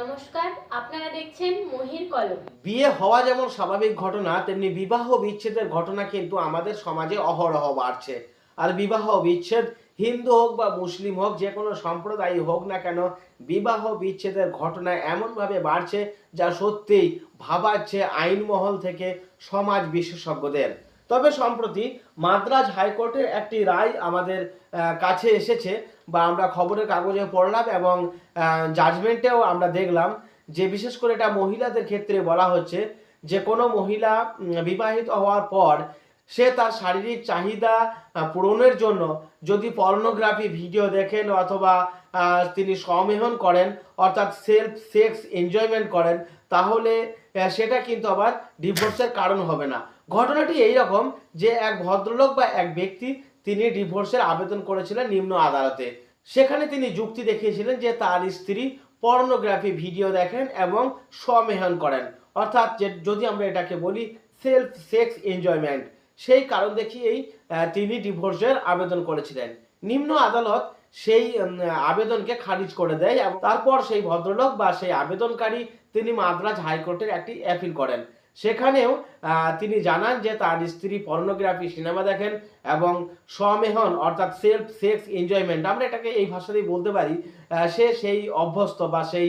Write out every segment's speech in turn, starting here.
নমস্কার, আপনারা দেখছেন মহির কলম। বিয়ে হওয়া যেমন স্বাভাবিক ঘটনা, তেমনি বিবাহ বিচ্ছেদের ঘটনা কিন্তু আমাদের সমাজে অহরহ বাড়ছে। আর বিবাহ বিচ্ছেদ হিন্দু হোক বা মুসলিম হোক, যে কোনো সম্প্রদায় হোক না কেন, বিবাহ বিচ্ছেদের ঘটনা এমনভাবে বাড়ছে যা সত্যিই ভাবাচ্ছে আইন মহল থেকে সমাজ বিশেষজ্ঞদের। তবে সম্প্রতি মাদ্রাজ হাইকোর্টের একটি রায় আমাদের কাছে এসেছে। বা আমরা খবরের কাগজে পড়লাম এবং জাজমেন্টেও আমরা দেখলাম যে বিশেষ করে এটা মহিলাদের ক্ষেত্রে বলা হচ্ছে যে কোনো মহিলা বিবাহিত হওয়ার পর সে তার শারীরিক চাহিদা পূরণের জন্য যদি পর্নোগ্রাফি ভিডিও দেখেন অথবা তিনি সমেহন করেন, অর্থাৎ সেলফ সেক্স এনজয়মেন্ট করেন, তাহলে সেটা কিন্তু আবার ডিভোর্সের কারণ হবে না। ঘটনাটি এই রকম যে এক ভদ্রলোক বা এক ব্যক্তি তিনি ডিভোর্সের আবেদন করেছিলেন নিম্ন আদালতে। সেখানে তিনি যুক্তি দেখিয়েছিলেন যে তার স্ত্রী পর্নোগ্রাফি ভিডিও দেখেন এবং স্বমেহন করেন। অর্থাৎ যদি আমরা এটাকে বলি সেলফ সেক্স এনজয়মেন্ট সেই কারণ দেখিয়েই তিনি ডিভোর্সের আবেদন করেছিলেন। নিম্ন আদালত সেই আবেদনকে খারিজ করে দেয় এবং তারপর সেই ভদ্রলোক বা সেই আবেদনকারী তিনি মাদ্রাজ হাইকোর্টের একটি অ্যাপিল করেন। সেখানেও তিনি জানান যে তার স্ত্রী পর্নোগ্রাফি সিনেমা দেখেন এবং স্বমেহন, অর্থাৎ সেলফ সেক্স এনজয়মেন্ট, আমরা এটাকে এই ভাষাতেই বলতে পারি সে সেই অভ্যস্ত বা সেই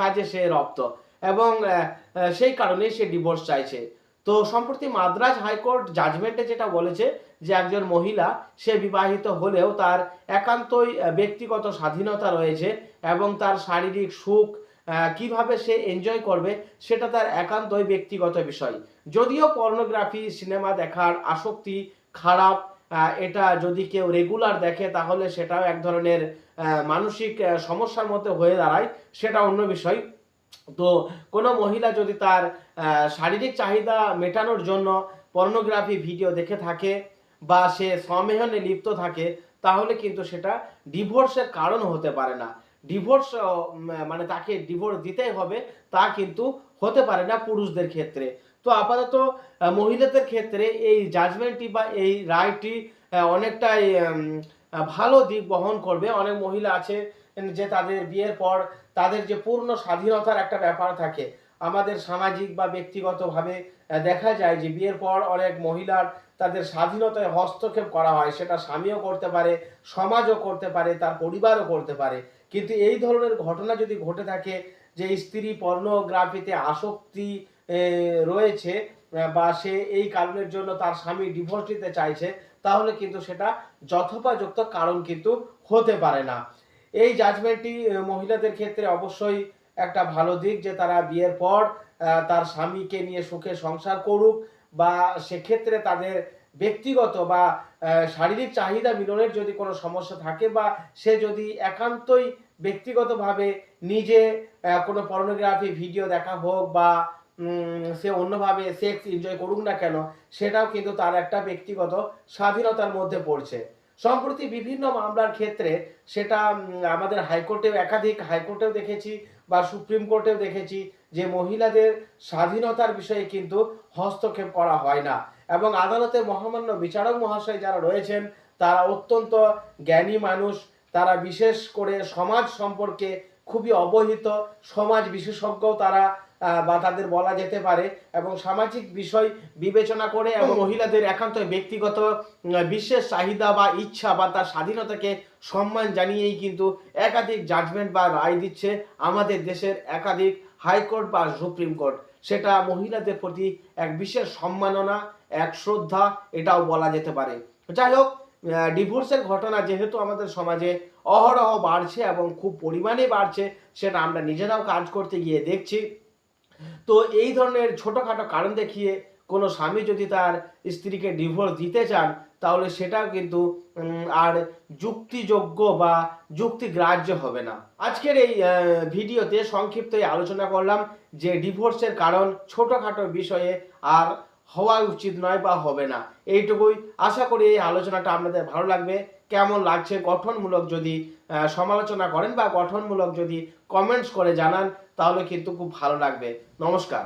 কাজে সে রপ্ত এবং সেই কারণে সে ডিভোর্স চাইছে। তো সম্প্রতি মাদ্রাজ হাইকোর্ট জাজমেন্টে যেটা বলেছে যে একজন মহিলা, সে বিবাহিত হলেও তার একান্তই ব্যক্তিগত স্বাধীনতা রয়েছে এবং তার শারীরিক সুখ কীভাবে সে এনজয় করবে সেটা তার একান্তই ব্যক্তিগত বিষয়। যদিও পর্নোগ্রাফি সিনেমা দেখার আসক্তি খারাপ এটা যদি কেউ রেগুলার দেখে তাহলে সেটাও এক ধরনের মানসিক সমস্যার মধ্যে হয়ে দাঁড়ায়, সেটা অন্য বিষয়। তো কোনো মহিলা যদি তার শারীরিক চাহিদা মেটানোর জন্য পর্নোগ্রাফি ভিডিও দেখে থাকে বা সে সমেহনে লিপ্ত থাকে, তাহলে কিন্তু সেটা ডিভোর্সের কারণ হতে পারে না। ডিভোর্স মানে তাকে ডিভোর্স দিতেই হবে, তা কিন্তু হতে পারে না পুরুষদের ক্ষেত্রে। তো আপাতত মহিলাদের ক্ষেত্রে এই জাজমেন্টটি বা এই রায়টি অনেকটাই ভালো দিক বহন করবে। অনেক মহিলা আছে, যে তাদের বিয়ের পর তাদের যে পূর্ণ স্বাধীনতার একটা ব্যাপার থাকে। আমাদের সামাজিক বা ব্যক্তিগতভাবে দেখা যায় যে বিয়ের পর অনেক মহিলার তাদের স্বাধীনতায় হস্তক্ষেপ করা হয়। সেটা স্বামীও করতে পারে, সমাজও করতে পারে, তার পরিবারও করতে পারে। কিন্তু এই ধরনের ঘটনা যদি ঘটে থাকে যে স্ত্রী পর্নোগ্রাফিতে আসক্তি রয়েছে বা সে এই কারণের জন্য তার স্বামী ডিভোর্স দিতে চাইছে, তাহলে কিন্তু সেটা যথোপযুক্ত কারণ কিন্তু হতে পারে না। এই জাজমেন্টটি মহিলাদের ক্ষেত্রে অবশ্যই একটা ভালো দিক যে তারা বিয়ের পর তার স্বামীকে নিয়ে সুখে সংসার করুক, বা সেক্ষেত্রে তাদের ব্যক্তিগত বা শারীরিক চাহিদা মিলনের যদি কোনো সমস্যা থাকে বা সে যদি একান্তই ব্যক্তিগতভাবে নিজে কোনো পর্নোগ্রাফি ভিডিও দেখা হোক বা সে অন্যভাবে সেক্স এনজয় করুক না কেন, সেটাও কিন্তু তার একটা ব্যক্তিগত স্বাধীনতার মধ্যে পড়ছে। সম্প্রতি বিভিন্ন মামলার ক্ষেত্রে সেটা আমাদের হাইকোর্টেও, একাধিক হাইকোর্টেও দেখেছি বা সুপ্রিম কোর্টেও দেখেছি যে মহিলাদের স্বাধীনতার বিষয়ে কিন্তু হস্তক্ষেপ করা হয় না। এবং আদালতের মহামান্য বিচারক মহাশয় যারা রয়েছেন, তারা অত্যন্ত জ্ঞানী মানুষ। তারা বিশেষ করে সমাজ সম্পর্কে খুবই অবহিত। সমাজ বিশেষজ্ঞ তারা বা তাদের বলা যেতে পারে। এবং সামাজিক বিষয় বিবেচনা করে এবং মহিলাদের একান্ত ব্যক্তিগত বিশেষ চাহিদা বা ইচ্ছা বা তার স্বাধীনতাকে সম্মান জানিয়েই কিন্তু একাধিক জাজমেন্ট বা রায় দিচ্ছে আমাদের দেশের একাধিক হাইকোর্ট বা সুপ্রিম কোর্ট। সেটা মহিলাদের প্রতি এক বিশেষ সম্মাননা, এক শ্রদ্ধা, এটাও বলা যেতে পারে। যাই হোক ডিভোর্সের ঘটনা যেহেতু আমাদের সমাজে অহরহ বাড়ছে এবং খুব পরিমাণে বাড়ছে, সেটা আমরা নিজেরাও কাজ করতে গিয়ে দেখছি। তো এই ধরনের ছোটোখাটো কারণ দেখিয়ে কোনো স্বামী যদি তার স্ত্রীকে ডিভোর্স দিতে চান তাহলে সেটাও কিন্তু আর যুক্তিযোগ্য বা যুক্তিগ্রাহ্য হবে না। আজকের এই ভিডিওতে সংক্ষিপ্ত আলোচনা করলাম যে ডিভোর্সের কারণ ছোটোখাটো বিষয়ে আর হওয়া উচিত নয় বা হবে না। এইটুকুই আশা করি এই আলোচনাটা আপনাদের ভালো লাগবে। কেমন লাগছে, গঠনমূলক যদি সমালোচনা করেন বা গঠনমূলক যদি কমেন্টস করে জানান, তাহলে কিন্তু খুব ভালো লাগবে। নমস্কার।